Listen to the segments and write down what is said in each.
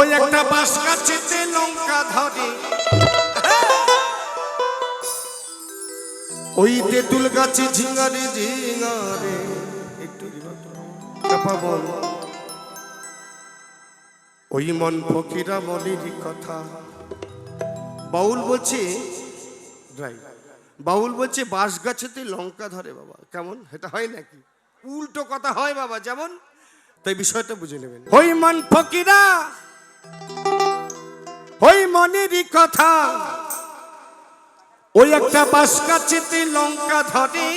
ওই একটা বাস গাছেতে লঙ্কা ধরে। ওই তেঁতুল গাছে ঝিঙ্গারে ঝিঙ্গারে। একটু চাপা বল। ওই মন ফকিরা মনেরই কথা। বাউল বলছে রাই বাউল বলছে, বাঁশ গাছেতে লঙ্কা ধরে বাবা। কেমন? এটা হয় নাকি? উল্টো কথা হয় বাবা, যেমন? তাই বিষয়টা বুঝে নেবেন। ওই মন ফকিরা মনেরই কথা। ওই একটা বাঁশ গাছেতে লঙ্কা ধরে।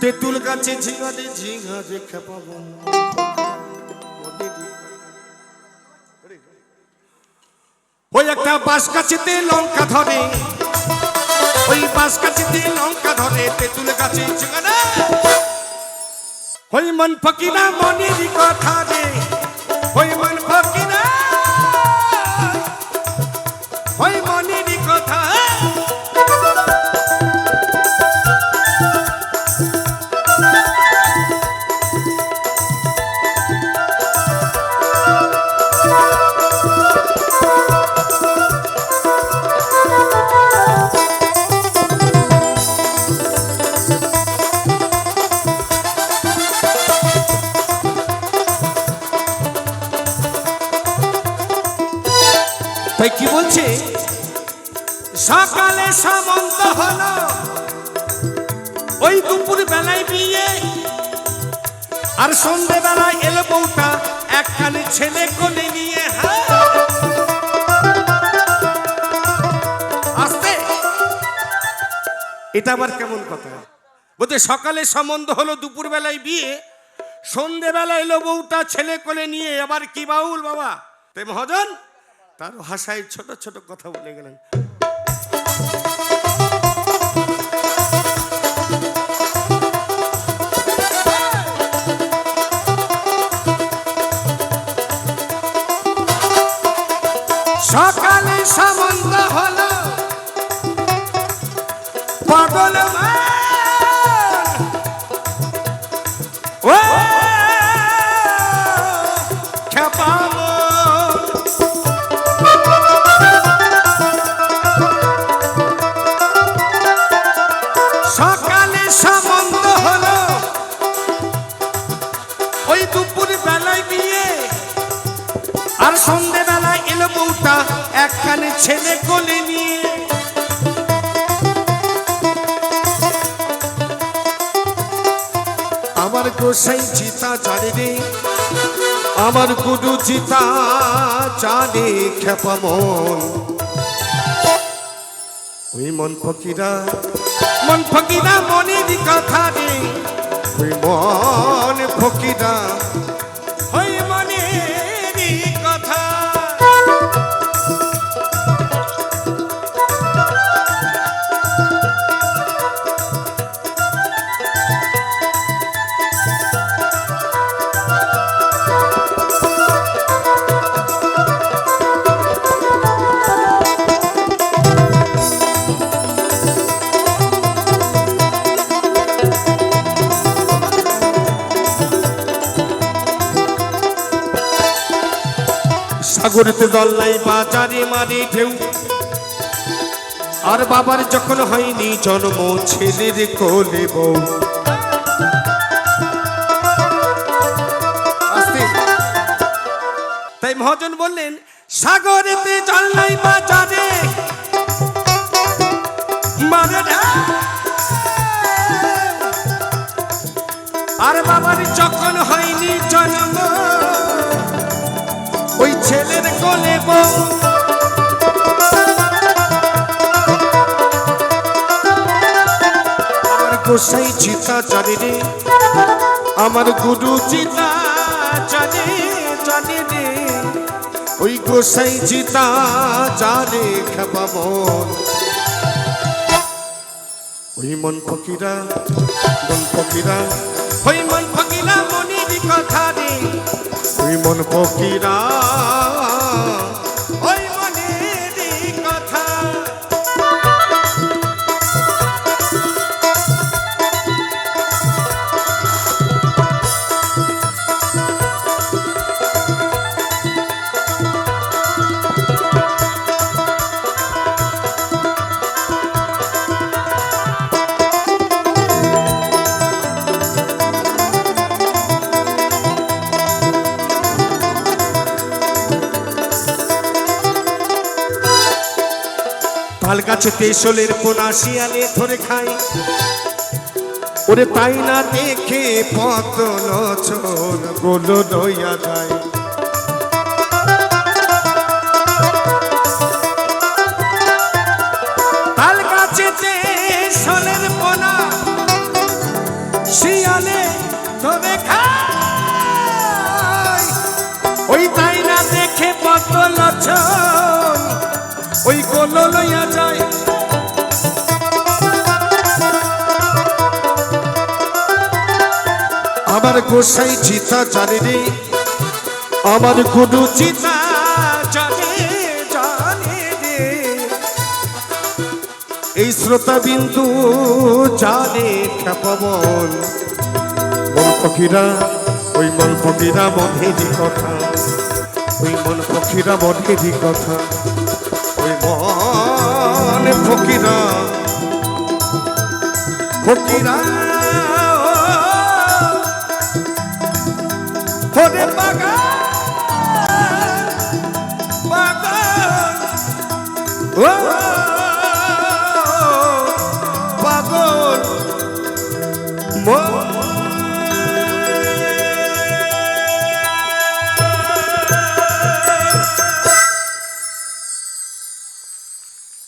তেঁতুল গাছে ঝিঙারে ঝিঙারে খেপাবো ওই একটা বাঁশ গাছেতে লঙ্কা ধরে। ওই বাঁশ গাছেতে লঙ্কা ধরে, তেঁতুল গাছে ঝিঙারে। ওই মন ফকিরা মনের কথা তাই সকালে সামন্ত হলো। ওই দুপুর বেলায় বিয়ে। আর সন্ধে বেলায় এলো বউটা, একখানে ছেলে কোলে নিয়ে। আসতে। এটা আবার কেমন কথা? বলতে সকালে সম্বন্ধ হলো দুপুর বেলায় বিয়ে। সন্ধেবেলা এলো বউটা ছেলে কোলে নিয়ে, আবার কি বাউল বাবা? তাই মহাজন তার ভাষায় ছোট ছোট কথা বলে গেলেন। সকালে সামন্ত হলো পাগল মা। আর সন্ধে বেলায় এলো বউটা একখানে ছেলে কোলে নিয়ে। আমার গোসাই চিতা জানে রে আমার গুরু চিতা জানে খেপা মন ওই মন ফকিরা মন ফকিরা মনের কথা রে। ওই মন ফকিরা সাগরেতে দল নাই বাজারে মারে ঢেউ আর বাবার যখন হয়নি জন্ম ছেলের কোলে বউ। তাই মহাজন বললেন, সাগরেতে জল নাই বাজারে ঢেউ। আর বাবার যখন হয়নি গোসাই চিতা জানে রে আমার গুরু চিতা জানে জানে রে ওই গোসাই চিতা জানে খাবা মন। ওই মন ফকিরা মন ফকিরা। ওই মন ফকিরা মনের কথা রে ওই মন ফকিরা তেসলের শিয়ালে ধরে খায় ওরে তাই না দেখে পতন ছোর গোলো লইয়া যায়। ওই তাই না লইয়া যায় আমার গোসাই চিতা জানে রে আমার গুরু চিতা জানে রে এই শ্রোতা বিন্দু জানে খেপবন মন পক্ষীরা ওই মন পক্ষীরা মনেরই কথা। ওই মন পক্ষীরা মনেরই কথা। ফকিরা ফকিরা ওরে ও পাগল